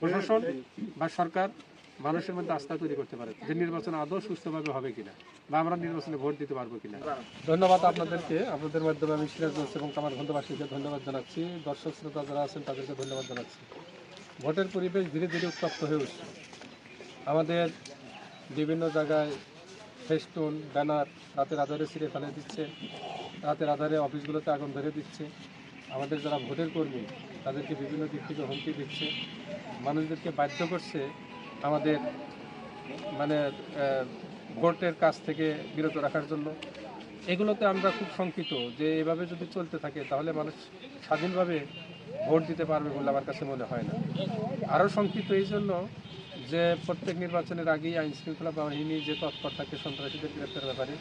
প্রশাসন বা সরকার মানুষের মধ্যে আস্থা তৈরি করতে পারে যে নির্বাচন আদৌ সুস্থভাবে হবে কিনা বা আমরা নির্বাচনে ভোট দিতে পারব কিনা। ধন্যবাদ আপনাদেরকে। আপনাদের মাধ্যমে আমি সিরাজগঞ্জ এবং কামারগঞ্জবাসীকে ধন্যবাদ জানাচ্ছি। দর্শক শ্রোতা যারা আছেন, তাদেরকে ধন্যবাদ জানাচ্ছি। ভোটের পরিবেশ ধীরে ধীরে উত্তপ্ত হয়ে উঠছে। আমাদের বিভিন্ন জায়গায় ফেস্টুন, ব্যানার রাতের আধারে ছিঁড়ে ফেলে দিচ্ছে, রাতের আধারে অফিসগুলোতে আগুন ধরে দিচ্ছে। আমাদের যারা ভোটের কর্মী, তাদেরকে বিভিন্ন দিক থেকে হুমকি দিচ্ছে। মানুষদেরকে বাধ্য করছে আমাদের মানে ভোটের কাছ থেকে বিরত রাখার জন্য। এগুলোতে আমরা খুব শঙ্কিত যে এভাবে যদি চলতে থাকে, তাহলে মানুষ স্বাধীনভাবে ভোট দিতে পারবে বলে আমার কাছে মনে হয় না। আরও শঙ্কিত এই জন্য যে প্রত্যেক নির্বাচনের আগেই আইন শৃঙ্খলা বাহিনী যে তৎপর থাকে সন্ত্রাসীদের গ্রেপ্তারের ব্যাপারে,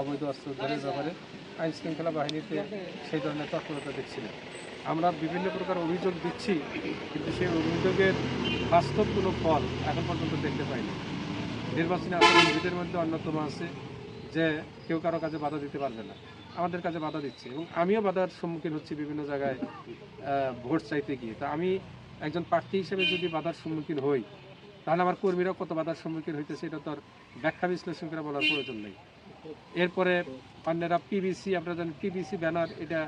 অবৈধ অস্ত্র উদ্ধারের ব্যাপারে আইন শৃঙ্খলা বাহিনীতে সেই ধরনের তৎপরতা দেখছি না। আমরা বিভিন্ন প্রকার অভিযোগ দিচ্ছি, কিন্তু সেই অভিযোগের বাস্তব কোনো ফল এখন পর্যন্ত দেখতে পাইনি। নির্বাচনী আচরণবিধির মধ্যে অন্যতম আছে, যে কেউ কারও কাজে বাধা দিতে পারবে না। আমাদের কাজে বাধা দিচ্ছে, এবং আমিও বাধার সম্মুখীন হচ্ছি বিভিন্ন জায়গায় ভোট চাইতে গিয়ে। তা আমি একজন প্রার্থী হিসেবে যদি বাধার সম্মুখীন হই তাহলে আমার কর্মীরাও কত বাধার সম্মুখীন হইতেছে, এটা তো ব্যাখ্যা বিশ্লেষণ করে বলার প্রয়োজন নেই। এরপরে অন্যরা পিবিসি আপনারা জানেন পিবিসি ব্যানার এটা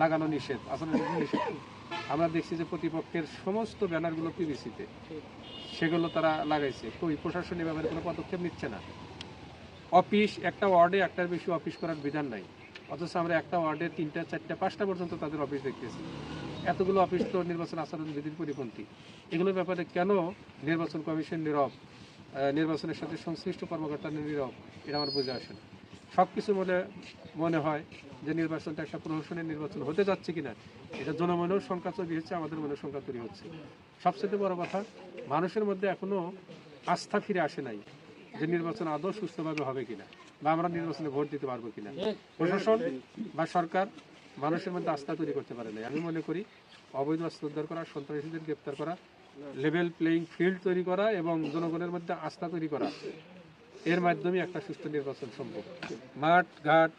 লাগানো নিষেধ। আসলে নিষেধ আমরা দেখছি যে প্রতিপক্ষের সমস্ত ব্যানারগুলো পিবিসিতে সেগুলো তারা লাগাইছে। কই, প্রশাসন এ ব্যাপারে কোনো পদক্ষেপ নিচ্ছে না। অফিস, একটা ওয়ার্ডে একটার বেশি অফিস করার বিধান নাই। অথচ আমরা একটা ওয়ার্ডে তিনটা, চারটা, পাঁচটা পর্যন্ত তাদের অফিস দেখতেছি। এতগুলো অফিস তো নির্বাচন আচরণ বিধির পরিপন্থী। এগুলোর ব্যাপারে কেন নির্বাচন কমিশন নীরব? নির্বাচনের সাথে সংশ্লিষ্ট কর্মকর্তা নীরব? এটা আমার বুঝে আসে না। সব কিছু মনে মনে হয় যে নির্বাচনটা একটা প্রহসনের নির্বাচন হতে যাচ্ছে কিনা, এটা জনমনেও সংখ্যা তৈরি হচ্ছে, আমাদের মনে সংখ্যা তৈরি হচ্ছে। সবচেয়ে বড় কথা, মানুষের মধ্যে এখনও আস্থা ফিরে আসে নাই যে নির্বাচন আদৌ সুস্থভাবে হবে কিনা, বা আমরা নির্বাচনে ভোট দিতে পারব কিনা। প্রশাসন বা সরকার মানুষের মধ্যে আস্থা তৈরি করতে পারে নাই আমি মনে করি অবৈধ অস্ত্র উদ্ধার করা, সন্ত্রাসীদের গ্রেপ্তার করা লেভেল প্লেইং ফিল্ড তৈরি করা এবং জনগণের মধ্যে আস্থা তৈরি করা, এর মাধ্যমে একটা সুস্থ নির্বাচন সম্ভব। মাঠ, ঘাট,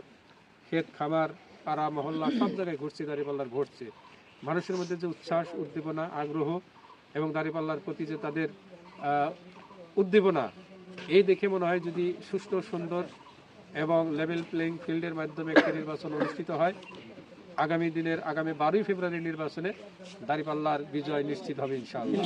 ক্ষেত, খামার, পাড়া, মহল্লা, সব জায়গায় ঘুরছে, দাঁড়িপাল্লার ঘটছে মানুষের মধ্যে যে উচ্ছ্বাস, উদ্দীপনা, আগ্রহ এবং দাঁড়িপাল্লার প্রতি যে তাদের উদ্দীপনা, এই দেখে মনে হয় যদি সুস্থ সুন্দর এবং লেভেল প্লেইং ফিল্ডের মাধ্যমে একটা নির্বাচন অনুষ্ঠিত হয় আগামী দিনের আগামী বারোই ফেব্রুয়ারি নির্বাচনে দাঁড়িপাল্লার বিজয় নিশ্চিত হবে ইনশাআল্লাহ।